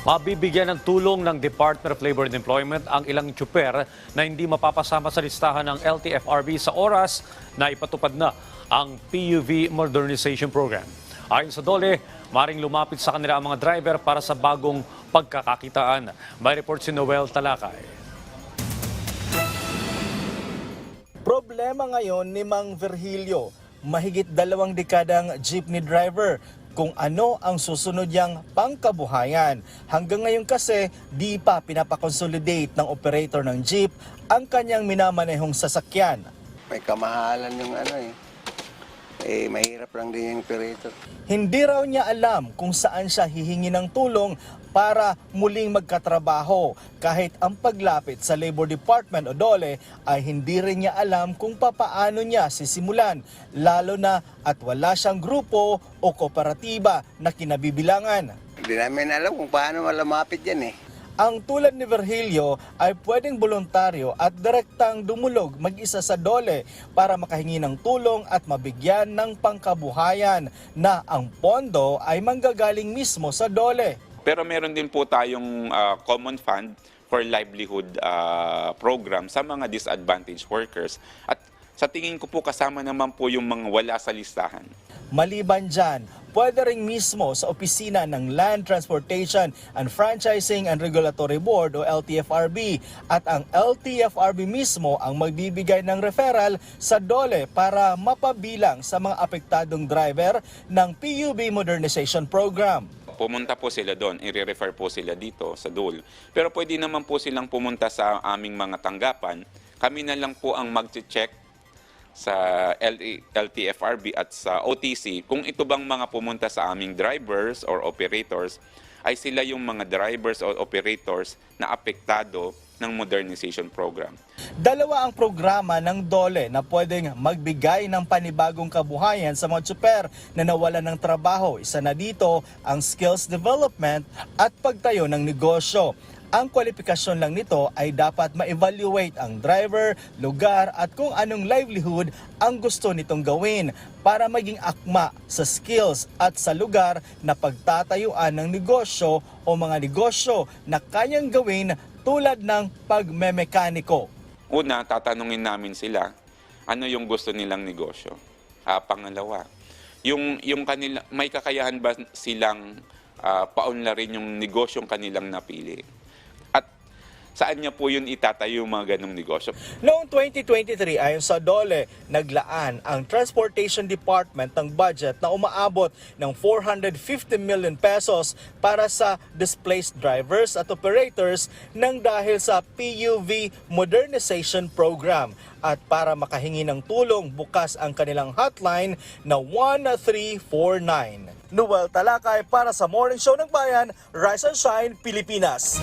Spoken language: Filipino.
Mabibigyan ng tulong ng Department of Labor and Employment ang ilang tsuper na hindi mapapasama sa listahan ng LTFRB sa oras na ipatupad na ang PUV Modernization Program. Ayon sa DOLE, maring lumapit sa kanila ang mga driver para sa bagong pagkakakitaan. May report si Noel Talakay. Problema ngayon ni Mang Virgilio, mahigit dalawang dekadang jeepney driver kung ano ang susunod niyang pangkabuhayan. Hanggang ngayon kasi, di pa pinapakonsolidate ng operator ng jeep ang kanyang minamanehong sasakyan. May kamahalan yung ano eh. Eh, mahirap lang din yung operator. Hindi raw niya alam kung saan siya hihingi ng tulong para muling magkatrabaho. Kahit ang paglapit sa Labor Department o DOLE ay hindi rin niya alam kung papaano niya sisimulan. Lalo na at wala siyang grupo o kooperatiba na kinabibilangan. Hindi namin alam kung paano malamapit yan eh. Ang tulad ni Virgilio ay pwedeng voluntaryo at direktang dumulog mag-isa sa dole para makahingi ng tulong at mabigyan ng pangkabuhayan na ang pondo ay manggagaling mismo sa dole. Pero meron din po tayong ah, common fund for livelihood ah, program sa mga disadvantaged workers. At sa tingin ko po kasama naman po yung mga wala sa listahan. Maliban dyan, pwede rin mismo sa opisina ng Land Transportation and Franchising and Regulatory Board o LTFRB at ang LTFRB mismo ang magbibigay ng referral sa DOLE para mapabilang sa mga apektadong driver ng PUB Modernization Program. Pumunta po sila doon, i-refer po sila dito sa DOL. Pero pwede naman po silang pumunta sa aming mga tanggapan. Kami na lang po ang mag-check sa LTFRB at sa OTC kung ito bang mga pumunta sa aming drivers or operators ay sila yung mga drivers or operators na apektado ng modernization program. Dalawa ang programa ng DOLE na pwedeng magbigay ng panibagong kabuhayan sa mga tsuper na nawalan ng trabaho. Isa na dito ang skills development at pagtayo ng negosyo. Ang kwalifikasyon lang nito ay dapat ma-evaluate ang driver, lugar at kung anong livelihood ang gusto nitong gawin para maging akma sa skills at sa lugar na pagtatayuan ng negosyo o mga negosyo na kanyang gawin tulad ng pagmemekaniko. Una, tatanungin namin sila ano yung gusto nilang negosyo. Ah, pangalawa, yung, yung kanila, may kakayahan ba silang ah, paunlarin yung negosyong kanilang napili? Saan niya po yun itatayo yung mga ganong negosyo? Noong 2023, ayon sa DOLE, naglaan ang Transportation Department ng budget na umaabot ng 450 million pesos para sa displaced drivers at operators ng dahil sa PUV Modernization Program. At para makahingi ng tulong, bukas ang kanilang hotline na 1349. Noel Talakay para sa Morning Show ng Bayan, Rise and Shine, Pilipinas.